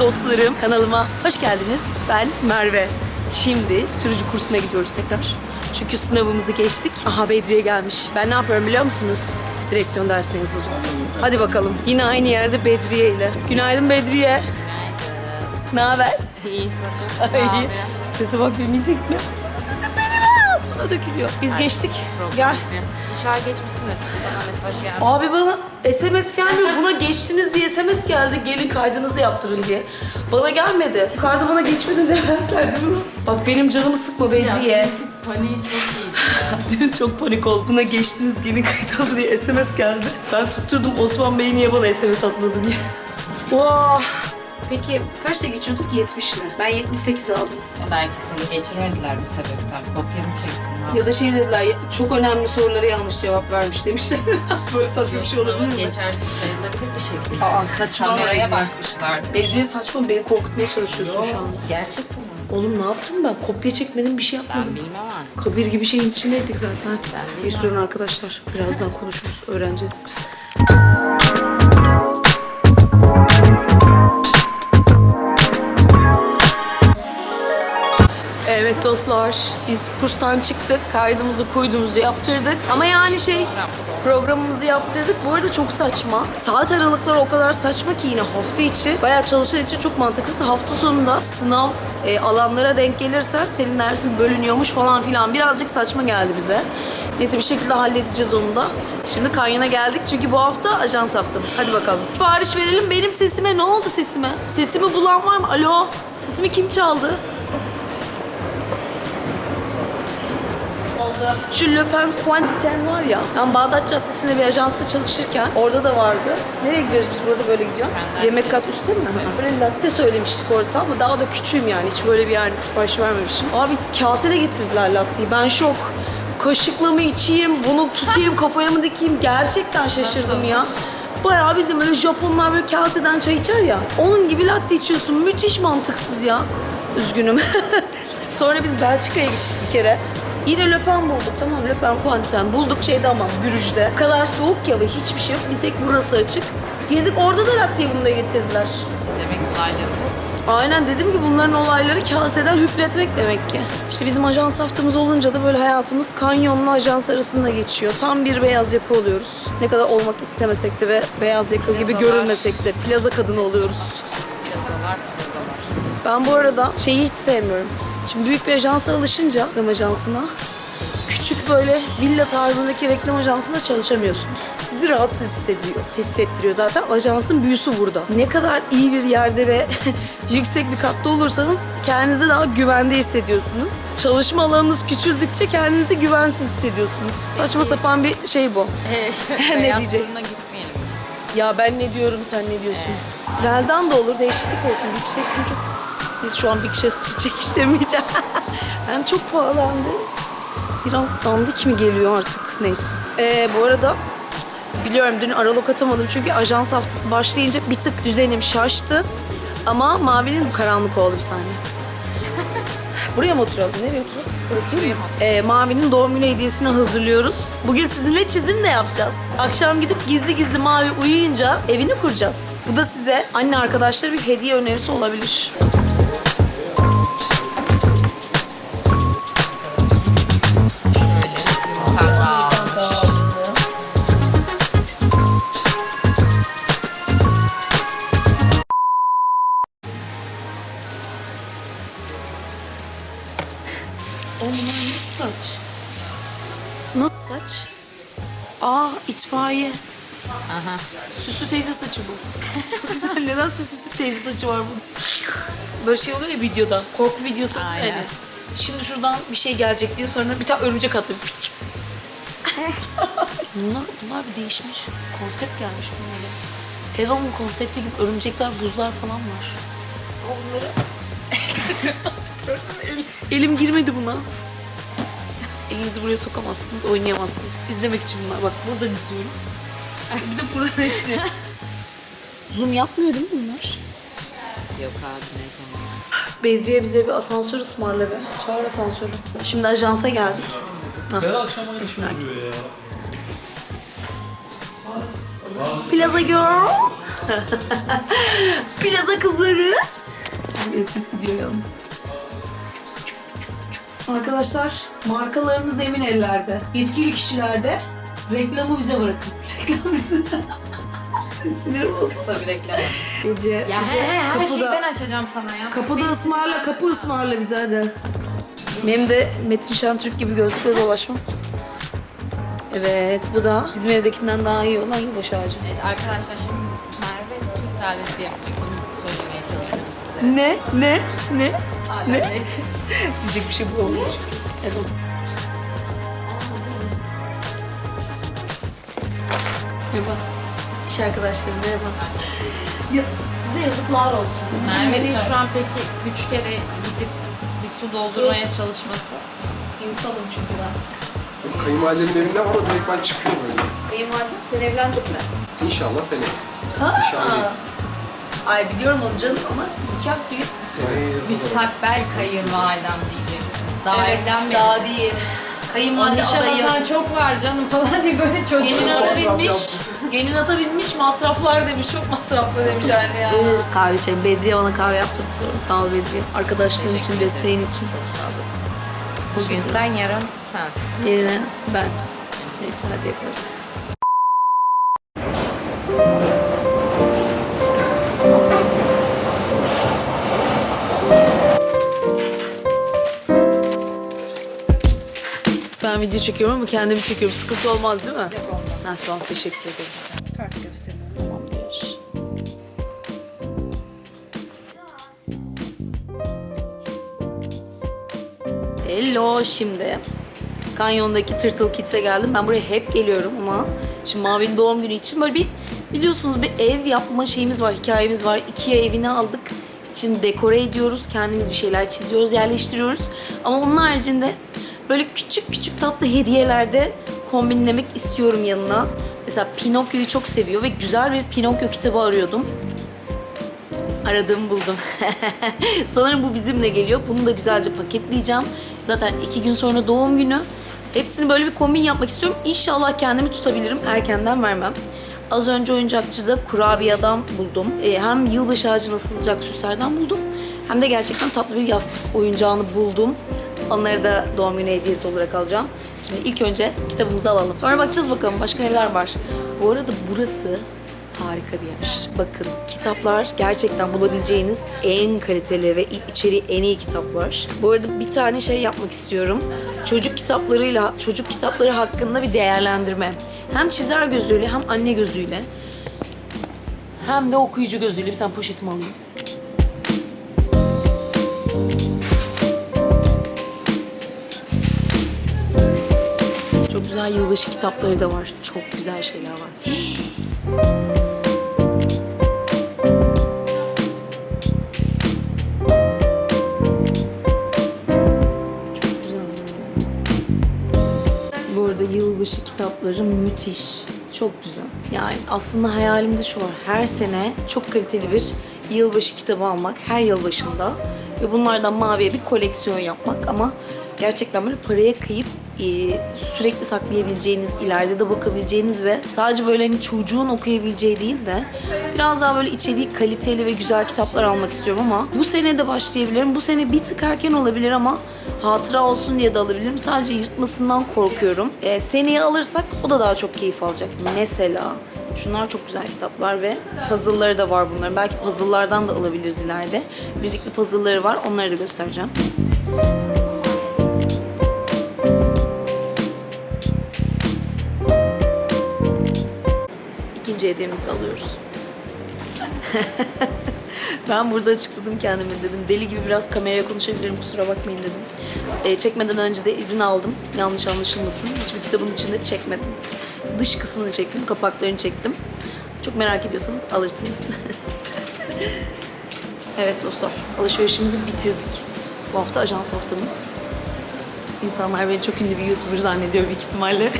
dostlarım? Kanalıma hoş geldiniz. Ben Merve. Şimdi sürücü kursuna gidiyoruz tekrar. Çünkü sınavımızı geçtik. Aha Bedriye gelmiş. Ben ne yapıyorum biliyor musunuz? Direksiyon dersine yazılacağız. Hadi bakalım. Yine aynı yerde Bedriye ile. Günaydın Bedriye. Ne haber? İyi Sesi bak bilmeyecek mi? Suda dökülüyor. Biz geçtik. Gel. Dışarı geçmişsindir çünkü sana mesaj geldi. Abi bana SMS gelmiyor. Buna geçtiniz diye SMS geldi. Gelin kaydınızı yaptırın diye. Bana gelmedi. Yukarıda bana geçmedi de ben serdim bunu. Bak benim canımı sıkma Bedriye. Paniği çok iyi. Dün çok panik oldum. Buna geçtiniz gelin kayıt oldu diye SMS geldi. Ben tutturdum Osman Bey niye bana SMS atmadı diye. Vah. Peki kaçta geçiyorduk? 70'le. Ben 78 aldım. Belki seni geçirmediler bir sebepten. Kopya mı çektin? Ya da şey dediler ya, çok önemli sorulara yanlış cevap vermiş demişler. Böyle saçma bir şey olabilir mi? Geçersiz sayılabilir bir şekilde. Aa saçma. Kameraya bakmışlar. Bedriye saçma beni korkutmaya çalışıyorsun şu anda. Gerçek mi? Oğlum ne yaptım ben? Kopya çekmedim bir şey yapmadım. Ben bilmem ama. Kabir gibi şeyin içindeydik zaten. Ben Bir sorun arkadaşlar. Birazdan konuşuruz, öğreneceğiz. Evet dostlar, biz kurstan çıktık, kaydımızı kuydumuzu yaptırdık. Ama yani şey, programımızı yaptırdık. Bu arada çok saçma. Saat aralıkları o kadar saçma ki yine hafta içi. Bayağı çalışan için çok mantıksız. Hafta sonunda sınav e, alanlara denk gelirsen senin dersin bölünüyormuş falan filan. Birazcık saçma geldi bize. Neyse bir şekilde halledeceğiz onu da. Şimdi Kanyon'a geldik çünkü bu hafta ajans haftamız. Hadi bakalım. Sipariş verelim. Benim sesime ne oldu sesime? Sesimi bulan var mı? Alo? Sesimi kim çaldı? Şu Le Pen Quantiten var ya. Ben Bağdat Caddesi'nde bir ajansta çalışırken orada da vardı. Nereye gidiyoruz biz burada böyle gidiyor? Yemek kat üstte mi? Böyle latte söylemiştik orada ama daha da küçüğüm yani. Hiç böyle bir yerde sipariş vermemişim. Abi kasede getirdiler latteyi. Ben şok. Kaşıkla mı içeyim, bunu tutayım, kafaya mı dikeyim? Gerçekten şaşırdım ya. Bayağı bildim böyle Japonlar böyle kaseden çay içer ya. Onun gibi latte içiyorsun. Müthiş mantıksız ya. Üzgünüm. Sonra biz Belçika'ya gittik bir kere. Yine löpen bulduk tamam löpen kuantiten bulduk şeyde ama Brüj'de. O kadar soğuk ki hava hiçbir şey yok. Bir tek burası açık. Girdik orada da latteyi bunu da getirdiler. Demek olayları. Aynen dedim ki bunların olayları kaseden hüpletmek demek ki. İşte bizim ajans haftamız olunca da böyle hayatımız kanyonla ajans arasında geçiyor. Tam bir beyaz yaka oluyoruz. Ne kadar olmak istemesek de ve beyaz yaka gibi Plazalar. görülmesek de plaza kadını oluyoruz. Plazalar, plazalar. Ben bu arada şeyi hiç sevmiyorum. Şimdi büyük bir ajansa alışınca reklam ajansına küçük böyle villa tarzındaki reklam ajansında çalışamıyorsunuz. Sizi rahatsız hissediyor, hissettiriyor zaten. Ajansın büyüsü burada. Ne kadar iyi bir yerde ve yüksek bir katta olursanız kendinizi daha güvende hissediyorsunuz. Çalışma alanınız küçüldükçe kendinizi güvensiz hissediyorsunuz. Saçma sapan bir şey bu. ne diyecek? gitmeyelim. Ya ben ne diyorum sen ne diyorsun? Veldan da olur değişiklik olsun. Big Chef'sin çok... Biz şu an Big Chef çekiştirmeyeceğim. Hem çok pahalandı. Biraz dandik mi geliyor artık neyse. Ee, bu arada biliyorum dün aralok atamadım çünkü ajans haftası başlayınca bir tık düzenim şaştı. Ama Mavi'nin karanlık oldu bir saniye. Buraya mı oturalım? Nereye oturalım? Burası mı? Ee, Mavi'nin doğum günü hediyesini hazırlıyoruz. Bugün sizinle çizim de yapacağız. Akşam gidip gizli gizli Mavi uyuyunca evini kuracağız. Bu da size anne arkadaşları bir hediye önerisi olabilir. Saç? Aa itfaiye. Aha. Süslü teyze saçı bu. Çok güzel. Neden süslü teyze saçı var bu? Böyle şey oluyor ya videoda. Korku videosu. Aynen. Evet. Şimdi şuradan bir şey gelecek diyor sonra bir tane örümcek atlıyor. bunlar, bunlar bir değişmiş. Konsept gelmiş bunlara. Telon'un konsepti gibi örümcekler, buzlar falan var. Elim- Elim girmedi buna. Elinizi buraya sokamazsınız, oynayamazsınız. İzlemek için bunlar. Bak buradan izliyorum. Bir de buradan izliyorum. Zoom yapmıyor değil mi bunlar? Yok abi ne zaman. Bedriye bize bir asansör ısmarla be. Çağır asansörü. Şimdi ajansa geldik. Her akşam aynı şey oluyor ya. Plaza Girl. Plaza kızları. Ses gidiyor yalnız. Arkadaşlar markalarımız emin ellerde. Yetkili kişilerde. Reklamı bize bırakın. Reklam bize. Sinirim bozuldu. Kısa bir reklam. Gece Ya he, he, her kapıda, şeyden açacağım sana ya. kapıda ısmarla, kapı ısmarla bize hadi. Benim de Metin Şentürk gibi gözlükle dolaşmam. Evet, bu da bizim evdekinden daha iyi olan yılbaşı ağacı. Evet arkadaşlar şimdi Merve Türk kahvesi yapacak. Onu söylemeye çalışıyordum size. Ne? Ne? Ne? Hala Ne? net. Diyecek bir şey bulamamış. Evet. Merhaba. İş arkadaşlarım merhaba. Ya, size yazıklar olsun. Merve'nin şu an peki üç kere gidip bir su doldurmaya Sus. çalışması. İnsanım çünkü ben. Kayınvalidenin evinde var o direkt ben çıkıyor böyle. Kayınvalidem sen evlendin mi? İnşallah seni. Ha? İnşallah. Ay biliyorum onu canım ama nikah değil. Seneye yazılır. Müstakbel kayınvalidem diyeceksin. Daha evlenmedin. daha değil. Kayınvalide adayı. Nişan çok var canım falan diye böyle çocuk. Gelin ata Masraf binmiş. Gelin ata binmiş masraflar demiş. Çok masraflı demiş anne ya. Kahve içelim. Bedriye bana kahve yaptırdı sonra. Sağ ol Bedriye. Arkadaşlığın için, Teşekkür desteğin ederim. için. Çok sağ olasın. Bugün sen, yarın sen. Yerine ben. Neyse hadi yaparız. Ben video çekiyorum ama kendimi çekiyorum. Sıkıntı olmaz değil mi? Yok olmaz. Ha, tamam teşekkür ederim. Kart göstereyim. Tamamdır. Hello şimdi. Kanyondaki Turtle Kids'e geldim. Ben buraya hep geliyorum ama şimdi Mavi'nin doğum günü için böyle bir biliyorsunuz bir ev yapma şeyimiz var, hikayemiz var. Ikiye evini aldık. İçini dekore ediyoruz. Kendimiz bir şeyler çiziyoruz, yerleştiriyoruz. Ama onun haricinde böyle küçük küçük tatlı hediyelerde kombinlemek istiyorum yanına. Mesela Pinokyo'yu çok seviyor ve güzel bir Pinokyo kitabı arıyordum. Aradığımı buldum. Sanırım bu bizimle geliyor. Bunu da güzelce paketleyeceğim. Zaten iki gün sonra doğum günü. Hepsini böyle bir kombin yapmak istiyorum. İnşallah kendimi tutabilirim. Erkenden vermem. Az önce oyuncakçıda kurabiyeden buldum. Ee, hem yılbaşı ağacına asılacak süslerden buldum. Hem de gerçekten tatlı bir yastık oyuncağını buldum. Onları da doğum günü hediyesi olarak alacağım. Şimdi ilk önce kitabımızı alalım. Sonra bakacağız bakalım başka neler var. Bu arada burası harika bir yer. Bakın kitaplar gerçekten bulabileceğiniz en kaliteli ve içeriği en iyi kitaplar. Bu arada bir tane şey yapmak istiyorum. Çocuk kitaplarıyla, çocuk kitapları hakkında bir değerlendirme. Hem çizer gözüyle hem anne gözüyle. Hem de okuyucu gözüyle. Bir sen poşetimi alayım. Güzel yılbaşı kitapları da var. Çok güzel şeyler var. Çok güzel. Bu arada yılbaşı kitapları müthiş. Çok güzel. Yani aslında hayalimde şu var. Her sene çok kaliteli bir yılbaşı kitabı almak. Her yılbaşında. Ve bunlardan maviye bir koleksiyon yapmak. Ama gerçekten böyle paraya kıyıp sürekli saklayabileceğiniz, ileride de bakabileceğiniz ve sadece böyle hani çocuğun okuyabileceği değil de biraz daha böyle içeriği kaliteli ve güzel kitaplar almak istiyorum ama bu sene de başlayabilirim. Bu sene bir tık erken olabilir ama hatıra olsun diye de alabilirim. Sadece yırtmasından korkuyorum. E, seneye alırsak o da daha çok keyif alacak. Mesela Şunlar çok güzel kitaplar ve puzzle'ları da var bunların. Belki puzzle'lardan da alabiliriz ileride. Müzikli puzzle'ları var. Onları da göstereceğim. İkinci hediyemizi de alıyoruz. ben burada açıkladım kendimi dedim. Deli gibi biraz kameraya konuşabilirim kusura bakmayın dedim. Ee, çekmeden önce de izin aldım. Yanlış anlaşılmasın. Hiçbir kitabın içinde çekmedim. Dış kısmını çektim, kapaklarını çektim. Çok merak ediyorsanız alırsınız. evet dostlar, alışverişimizi bitirdik. Bu hafta ajans haftamız. İnsanlar beni çok ünlü bir YouTuber zannediyor büyük ihtimalle.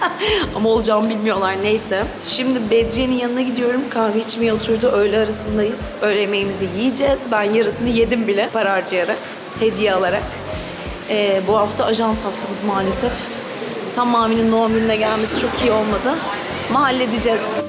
Ama olacağımı bilmiyorlar neyse. Şimdi Bedriye'nin yanına gidiyorum. Kahve içmeye oturdu. Öğle arasındayız. Öğle yemeğimizi yiyeceğiz. Ben yarısını yedim bile para harcayarak, hediye alarak. Ee, bu hafta ajans haftamız maalesef. Tam Mavi'nin doğum gününe gelmesi çok iyi olmadı. Ama halledeceğiz.